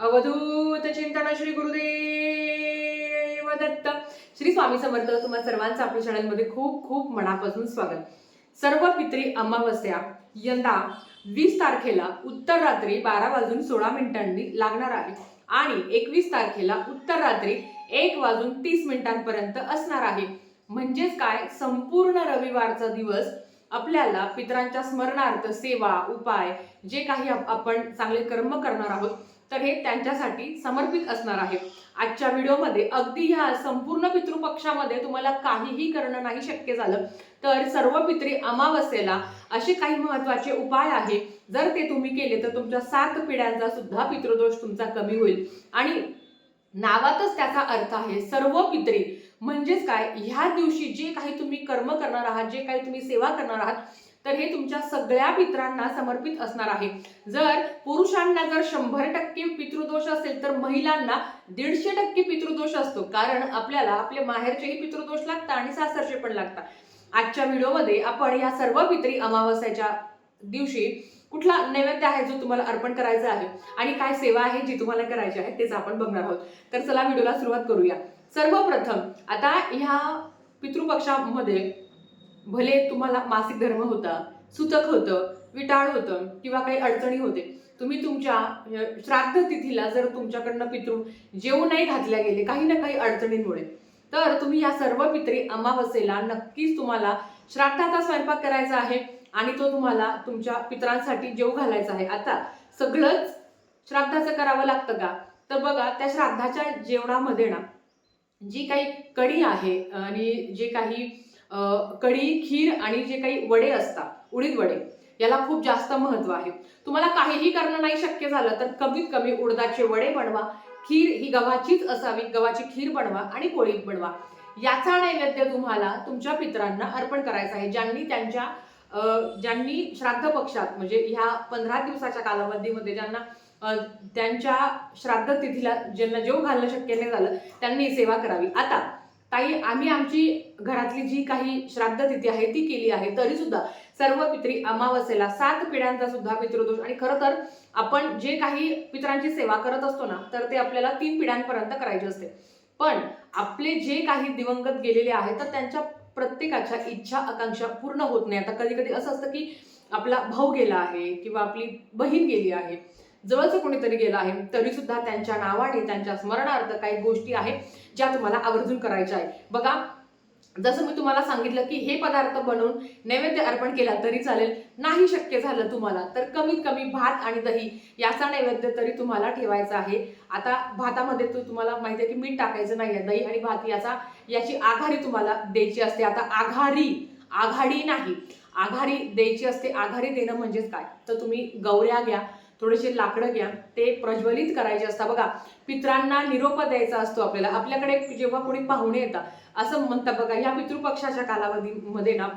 अवधूत चिंतन श्री गुरुदेव दत्त श्री स्वामी समर्थ तुम्हा सर्वांचं आपल्या चॅनलमध्ये खूप खूप मनापासून स्वागत. सर्व पित्री अमावस्या यंदा वीस तारखेला उत्तर रात्री बारा वाजून सोळा मिनिटांनी लागणार आहे आणि एकवीस तारखेला उत्तर रात्री एक वाजून तीस मिनिटांपर्यंत असणार आहे. म्हणजेच काय? संपूर्ण रविवारचा दिवस आपल्याला पितरांच्या स्मरणार्थ सेवा उपाय जे काही आपण चांगले कर्म करणार आहोत तर हे त्यांच्यासाठी समर्पित असणार आहे. आजच्या व्हिडिओमध्ये अगदी ह्या संपूर्ण पितृपक्षामध्ये तुम्हाला काहीही करणं नाही शक्य झालं तर सर्व पित्री अमावस्येला असे काही महत्त्वाचे उपाय आहे. जर ते तुम्ही केले तर तुमच्या सात पिढ्यांचा सुद्धा पितृदोष तुमचा कमी होईल. आणि नावातच त्याचा अर्थ आहे सर्व पित्री म्हणजेच काय? ह्या दिवशी जे काही तुम्ही कर्म करणार आहात जे काही तुम्ही सेवा करणार आहात तर हे तुमच्या सगळ्या पित्रांना समर्पित असणार आहे. जर पुरुषांना जर शंभर टक्के पितृदोष असेल तर महिलांना दीडशे टक्के पितृदोष असतो. कारण आपल्याला आपले माहेरचेही पितृदोष लागतात आणि सासरचे पण लागतात. आजच्या व्हिडिओमध्ये आपण या सर्व पित्री अमावस्याच्या दिवशी कुठला नैवेद्य आहे जो तुम्हाला अर्पण करायचा आहे आणि काय सेवा आहे जी तुम्हाला करायची आहे तेच आपण बघणार आहोत. तर चला व्हिडिओला सुरुवात करूया. सर्वप्रथम आता ह्या पितृपक्षामध्ये भले तुम्हाला मासिक धर्म होता सुतक होतं विटाळ होतं किंवा काही अडचणी होते तुम्ही तुमच्या श्राद्ध तिथीला जर तुमच्याकडनं पितृ जेवू नाही घातल्या गेले काही ना काही अडचणींमुळे तर तुम्ही या सर्व पित्री अमावस्येला नक्कीच तुम्हाला श्राद्धाचा स्वयंपाक करायचा आहे आणि तो तुम्हाला तुमच्या पितरांसाठी जेव घालायचा आहे. आता सगळंच श्राद्धाचं करावं लागतं का? तर बघा त्या श्राद्धाच्या जेवणामध्ये ना जी काही कडी आहे आणि जे काही कढी खीर आणि जे काही वडे असतात उडीद वडे याला खूप जास्त महत्त्व आहे. तुम्हाला काहीही करणं नाही शक्य झालं तर कमीत कमी उडदाचे वडे बनवा खीर ही गव्हाचीच असावी गव्हाची खीर बनवा आणि पोळी बनवा. याचा नैवेद्य तुम्हाला तुमच्या पितरांना अर्पण करायचा आहे ज्यांनी त्यांच्या ज्यांनी श्राद्ध पक्षात म्हणजे ह्या पंधरा दिवसाच्या कालावधीमध्ये ज्यांना त्यांच्या श्राद्ध तिथीला ज्यांना जेव घालणं शक्य नाही झालं त्यांनी सेवा करावी. आता ताई आम्ही आमची घरातली जी काही श्राद्ध तिथी आहे ती केली आहे. तरी सुद्धा सर्व पित्री अमावस्येला सात पिढ्यांचा सुद्धा पितृदोष. आणि खरं तर आपण जे काही पित्रांची सेवा करत असतो ना तर ते आपल्याला तीन पिढ्यांपर्यंत करायचे असते. पण आपले जे काही दिवंगत गेलेले आहेत तर त्यांच्या प्रत्येकाच्या इच्छा आकांक्षा पूर्ण होत नाही. आता कधी कधी असं असतं की आपला भाऊ गेला आहे किंवा आपली बहीण गेली आहे. जवळचं कोणीतरी गेलं आहे तरी सुद्धा त्यांच्या नावाने त्यांच्या स्मरणार्थ काही गोष्टी आहेत ज्या तुम्हाला आवर्जून करायच्या आहे बघा जसं मी तुम्हाला सांगितलं की हे पदार्थ बनवून नैवेद्य अर्पण केला तरी चालेल. नाही शक्य झालं तुम्हाला तर कमीत कमी भात आणि दही याचा नैवेद्य तरी तुम्हाला ठेवायचा आहे. आता भातामध्ये तो तुम्हाला माहिती आहे की मीठ टाकायचं नाही आहे दही आणि भात याचा याची आघाडी तुम्हाला द्यायची असते. आता आघाडी आघाडी नाही. आघाडी द्यायची असते आघाडी देणं म्हणजेच काय? तर तुम्ही गौऱ्या घ्या. थोडेसे लाकडं घ्या. ते प्रज्वलित करायचे असतात. बघा पित्रांना निरोप द्यायचा असतो आपल्याला. आपल्याकडे जेव्हा कोणी पाहुणे येतात असं म्हणतात बघा ह्या पितृपक्षाच्या कालावधीमध्ये ना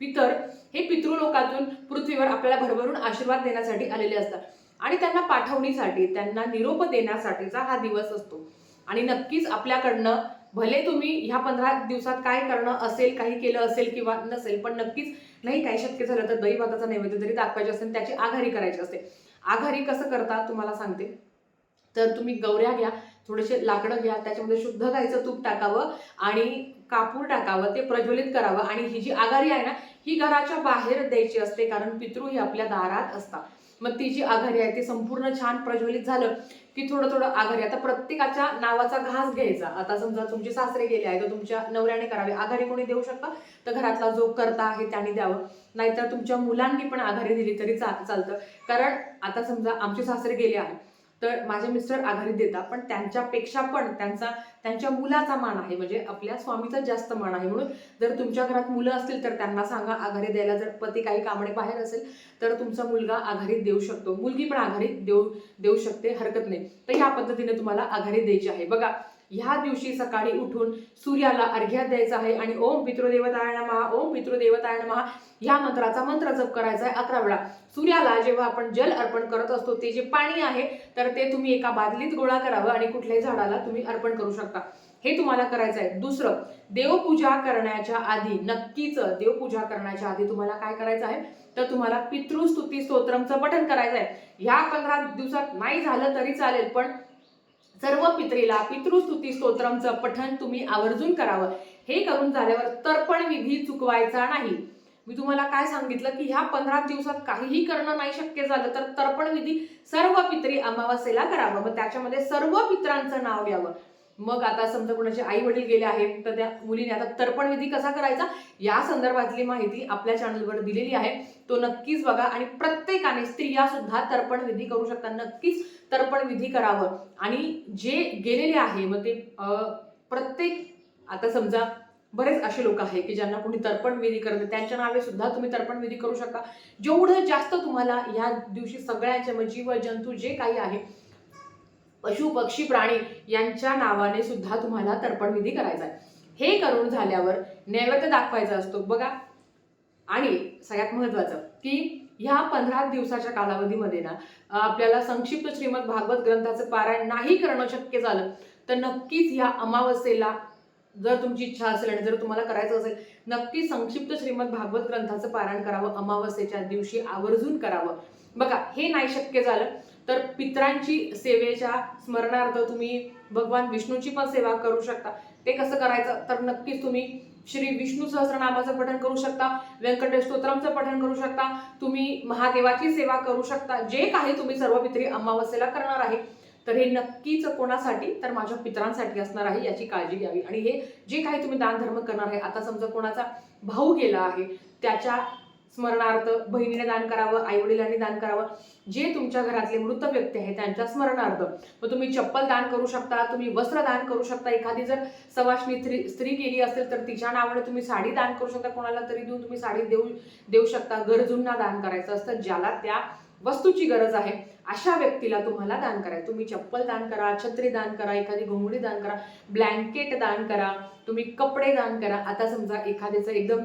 पितर हे पितृलोकातून पृथ्वीवर आपल्याला भरभरून आशीर्वाद देण्यासाठी आलेले असतात. आणि त्यांना पाठवणीसाठी त्यांना निरोप देण्यासाठीचा हा दिवस असतो. आणि नक्कीच आपल्याकडनं भले तुम्ही ह्या पंधरा दिवसात काय करणं असेल काही केलं असेल किंवा नसेल पण नक्कीच नाही काही शक्य झालं तर दही भाताचा नैवेद्य तरी दाखवायचे असेल त्याची आघाडी करायची असते. आघारी कसं करता तुम्हाला सांगते. तर तुम्ही गवऱ्या घ्या थोडेसे लाकडं घ्या त्याच्यामध्ये शुद्ध गाईचं तूप टाकावं आणि कापूर टाकावं ते प्रज्वलित करावं आणि ही जी आघाडी आहे ना ही घराच्या बाहेर द्यायची असते कारण पितृ ही आपल्या दारात असतात. मग ती जी आघाडी आहे ते संपूर्ण छान प्रज्वलित झालं की थोडं थोडं आघारी आता प्रत्येकाच्या नावाचा घास घ्यायचा. आता समजा तुमचे सासरे गेले आहे तर तुमच्या नवऱ्याने करावे. आघारी कोणी देऊ शकता? तर घरातला जो करता आहे त्याने द्यावं. नाहीतर तुमच्या मुलांनी पण आघारी दिली तरी चा चालतं. कारण आता समजा आमचे सासरे गेले आहे. तर माझे मिस्टर आघाडी देतात पण त्यांच्यापेक्षा पण त्यांचा त्यांच्या मुलाचा मान आहे म्हणजे आपल्या स्वामीचा जास्त मान आहे. म्हणून जर तुमच्या घरात मुलं असतील तर त्यांना सांगा आघाडी द्यायला जर पती काही कामडे बाहेर असेल तर तुमचा मुलगा आघाडीत देऊ शकतो. मुलगी पण आघाडीत देऊ देऊ शकते हरकत नाही. तर ह्या पद्धतीने तुम्हाला आघाडी द्यायची आहे. बघा ह्या दिवशी सकाळी उठून सूर्याला अर्घ्यात द्यायचा आहे आणि ओम पितृदेवताय महा ओम पितृदेवताय महा ह्या मंत्राचा मंत्र जप करायचा आहे अकरा वेळा. सूर्याला जेव्हा आपण जल अर्पण करत असतो ते जे पाणी आहे तर ते तुम्ही एका बादलीत गोळा करावं आणि कुठल्याही झाडाला तुम्ही अर्पण करू शकता. हे तुम्हाला करायचं आहे. दुसरं देवपूजा करण्याच्या आधी नक्कीच देवपूजा करण्याच्या आधी तुम्हाला काय करायचं आहे? तर तुम्हाला पितृस्तुती स्तोत्रमचं पठण करायचं आहे. ह्या पंधरा दिवसात नाही झालं तरी चालेल पण पित्रीला पितृस्तुती स्तोत्रमचं पठण तुम्ही आवर्जून करावं. हे करून झाल्यावर तर्पण विधी चुकवायचा नाही. मी तुम्हाला काय सांगितलं की ह्या पंधरा दिवसात काहीही करणं नाही शक्य झालं तर तर्पण विधी सर्व पित्री अमावस्येला करावं मग त्याच्यामध्ये सर्व पित्रांचं नाव घ्यावं. मग आता समजा कोणाचे आई वडील गेले आहेत तर त्या मुलीने आता तर्पण विधी कसा करायचा? या संदर्भातली माहिती आपल्या चॅनलवर दिलेली आहे. तो नक्कीच बघा आणि प्रत्येकाने स्त्रिया सुद्धा तर्पण विधी करू शकतात नक्कीच तर्पण विधी करावं. आणि जे गेलेले आहे मग ते प्रत्येक आता समजा बरेच असे लोक आहे की ज्यांना कोणी तर्पण विधी करते त्यांच्या नावे सुद्धा तुम्ही तर्पण विधी करू शकता. जेवढं जास्त तुम्हाला या दिवशी सगळ्याच्या जीव जंतू जे काही आहे पशु पक्षी प्राणी यांच्या नावाने सुद्धा तुम्हाला तर्पणविधी करायचा आहे. हे करून झाल्यावर नैवेद्य दाखवायचा असतो. बघा. आणि सगळ्यात महत्वाचं की ह्या पंधरा दिवसाच्या कालावधीमध्ये ना आपल्याला संक्षिप्त श्रीमद भागवत ग्रंथाचं पारायण नाही करणं शक्य झालं तर नक्कीच ह्या अमावस्येला जर तुमची इच्छा असेल आणि जर तुम्हाला करायचं असेल नक्की संक्षिप्त श्रीमद भागवत ग्रंथाचं पारायण करावं अमावस्येच्या दिवशी आवर्जून करावं. बघा हे नाही शक्य झालं तर पित्रांची सेवेच्या स्मरणार्थ तुम्ही भगवान विष्णूची पण सेवा करू शकता. ते कसं करायचं? तर नक्कीच तुम्ही श्री विष्णू सहस्रनामाचं पठण करू शकता व्यंकटेश स्तोत्रमचं पठण करू शकता तुम्ही महादेवाची सेवा करू शकता जे काही तुम्ही सर्व पित्री अमावस्येला करणार आहे. तर हे नक्कीच कोणासाठी? तर माझ्या पित्रांसाठी असणार आहे याची काळजी घ्यावी. आणि हे जे काही तुम्ही दानधर्म करणार आहे आता समजा कोणाचा भाऊ गेला आहे त्याच्या स्मरणार्थ बहिणीने दान करावं आई वडिलांनी दान करावं. जे तुमच्या घरातले मृत व्यक्ती आहेत त्यांच्या स्मरणार्थ. मग तुम्ही चप्पल दान करू शकता तुम्ही वस्त्र दान करू शकता. एखादी जर सवाशनी स्त्री स्त्री केली असेल तर तिच्या नावाने तुम्ही साडी दान करू शकता. कोणाला तरी देऊन तुम्ही साडी देऊ देऊ शकता. गरजूंना दान करायचं असतं ज्याला त्या वस्तूची गरज आहे अशा व्यक्तीला तुम्हाला दान करायचं तुम्ही चप्पल दान करा छत्री दान करा एखादी घोंगडी दान करा ब्लँकेट दान करा तुम्ही कपडे दान करा. आता समजा एखाद्याचं एकदम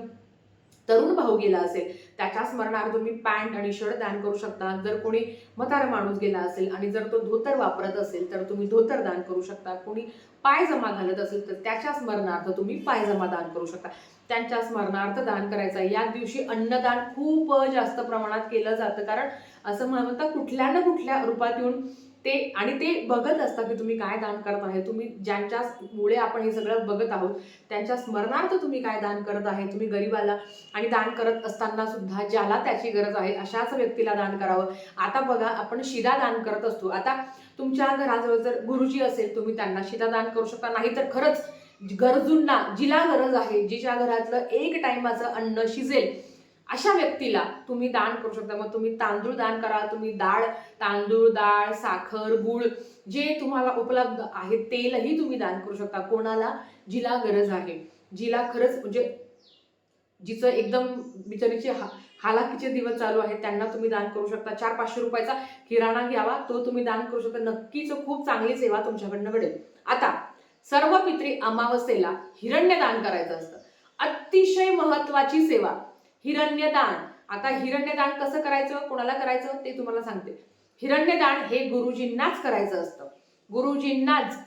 तरुण भाऊ गेला असेल त्याच्या स्मरणार्थ तुम्ही पॅन्ट आणि शर्ट दान करू शकता. जर कोणी म्हातारा माणूस गेला असेल आणि जर तो धोतर वापरत असेल तर तुम्ही धोतर दान करू शकता. कोणी पायजमा घालत असेल तर त्याच्या स्मरणार्थ तुम्ही पायजमा दान करू शकता. त्यांच्या स्मरणार्थ दान करायचा या दिवशी अन्नदान खूप जास्त प्रमाणात केलं जातं. कारण असं म्हणतात कुठल्या ना कुठल्या रूपात येऊन ते आणि ते बघत असतात की तुम्ही काय दान करत आहे. तुम्ही ज्यांच्या मुळे आपण हे सगळं बघत आहोत त्यांच्या स्मरणार्थ तुम्ही काय दान करत आहे? तुम्ही गरीबाला आणि दान करत असताना सुद्धा ज्याला त्याची गरज आहे अशाच व्यक्तीला दान करावं. आता बघा आपण शिदा दान करत असतो. आता तुमच्या घराजवळ जर गुरुजी असेल तुम्ही त्यांना शिदा दान करू शकता. नाही तर खरंच गरजूंना जिला गरज आहे जिच्या घरातलं एक टाइमाचं अन्न शिजेल अशा व्यक्तीला तुम्ही दान करू शकता. मग तुम्ही तांदूळ दान करा तुम्ही डाळ तांदूळ डाळ साखर गुळ जे तुम्हाला उपलब्ध आहे तेलही तुम्ही दान करू शकता. कोणाला? जिला गरज आहे. जिला खरंच म्हणजे जिचं एकदम बिचारीचे हा हालाकीचे दिवस चालू आहेत त्यांना तुम्ही दान करू शकता. चार पाचशे रुपयाचा किराणा घ्यावा तो तुम्ही दान करू शकता. नक्कीच खूप चांगली सेवा तुमच्याकडनं घडेल. आता सर्व पित्री अमावस्येला हिरण्य दान करायचं असतं. अतिशय महत्वाची सेवा. हिरण्यदान. आता हिरण्यदान कसं करायचं? कोणाला करायचं? ते तुम्हाला सांगते. हिरण्यदान हे गुरुजींनाच करायचं असतं. गुरुजींनाच.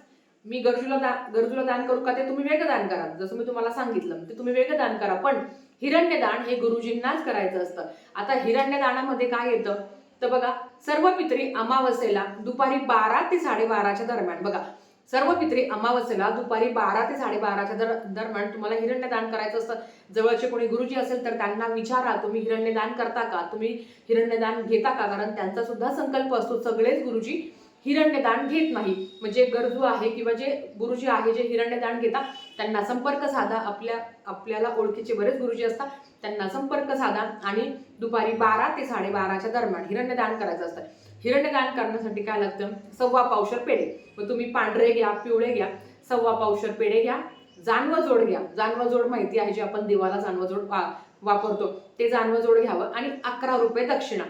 मी गरजूला दान गरजूला दान करू का? ते तुम्ही वेगळं दान करा. जसं मी तुम्हाला सांगितलं ते तुम्ही वेगळं दान करा. पण हिरण्यदान हे गुरुजींनाच करायचं असतं. आता हिरण्यदानामध्ये काय येतं? तर बघा सर्व पित्री अमावस्येला दुपारी बारा ते साडेबाराच्या दरम्यान बघा सर्व पित्री अमावस्येला दुपारी बारा ते साडेबाराच्या दर दरम्यान तुम्हाला हिरण्यदान करायचं असतं. जवळचे कोणी गुरुजी असेल तर त्यांना विचारा तुम्ही हिरण्यदान करता का? तुम्ही हिरण्यदान घेता का? कारण त्यांचा सुद्धा संकल्प असतो. सगळेच गुरुजी हिरण्यदान घेत नाही. म्हणजे गरजू आहे किंवा जे गुरुजी आहे जे हिरण्यदान घेतात त्यांना संपर्क साधा. आपल्या आपल्याला ओळखीचे बरेच गुरुजी असतात. त्यांना संपर्क साधा आणि दुपारी बारा ते साडेबाराच्या दरम्यान हिरण्यदान करायचं असतं. हिरण्यदान करण्यासाठी काय लागतं? सव्वा पावशर पेढे. मग तुम्ही पांढरे घ्या पिवळे घ्या सव्वा पावशर पेढे घ्या जानवजोड घ्या. जानवजोड माहिती आहे जे आपण देवाला जानवजोड वा वापरतो. ते जानवजोड घ्यावं आणि अकरा रुपये दक्षिणा.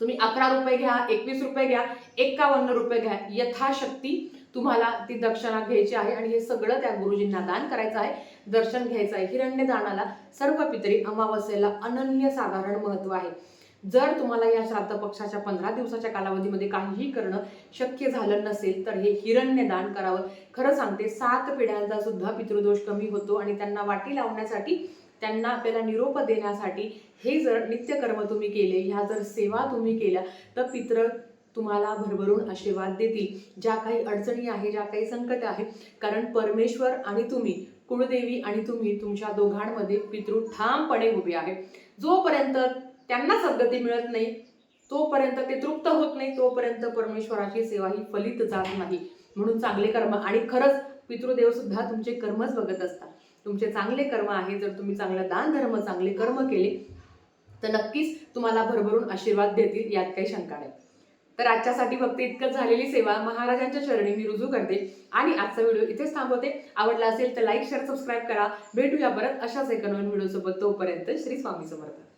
तुम्ही अकरा रुपये घ्या एकवीस रुपये घ्या एकावन्न रुपये घ्या. यथाशक्ती तुम्हाला ती दक्षिणा घ्यायची आहे आणि हे सगळं त्या गुरुजींना दान करायचं आहे. दर्शन घ्यायचं आहे. हिरण्य दानाला सर्व पितरी अमावस्येला अनन्य साधारण महत्त्व आहे. जर तुम्हाला या श्राद्ध पक्षाच्या पंधरा दिवसाच्या कालावधीमध्ये काहीही करणं शक्य झालं नसेल तर हे हिरण्य दान करावं. खरं सांगते सात पिढ्यांचा सुद्धा पितृदोष कमी होतो आणि त्यांना वाटी लावण्यासाठी त्यांना आपल्याला निरोप देण्यासाठी हे जर नित्यकर्म तुम्ही केले ह्या जर सेवा तुम्ही केल्या तर पित्र तुम्हाला भरभरून आशीर्वाद देतील. ज्या काही अडचणी आहे ज्या काही संकट आहे कारण परमेश्वर आणि तुम्ही कुळदेवी आणि तुम्ही तुमच्या दोघांमध्ये पितृ ठामपणे उभे आहे. जोपर्यंत त्यांना सद्गती मिळत नाही. तोपर्यंत ते तृप्त होत नाही. तोपर्यंत परमेश्वराची सेवा ही फलित जात नाही. म्हणून चांगले कर्म आणि खरंच पितृदेव सुद्धा तुमचे कर्मच बघत असतात. तुमचे चांगले कर्म आहे जर तुम्ही चांगलं दान धर्म चांगले कर्म केले तर नक्कीच तुम्हाला भरभरून आशीर्वाद देतील यात काही शंका नाही. तर आजच्यासाठी फक्त इतकंच झालेली सेवा. महाराजांच्या चरणी मी रुजू करते आणि आजचा व्हिडिओ इथेच थांबवते. आवडला असेल तर लाईक शेअर सबस्क्राईब करा. भेटूया परत अशाच एका नवीन व्हिडिओसोबत. तोपर्यंत श्री स्वामी समर्थ.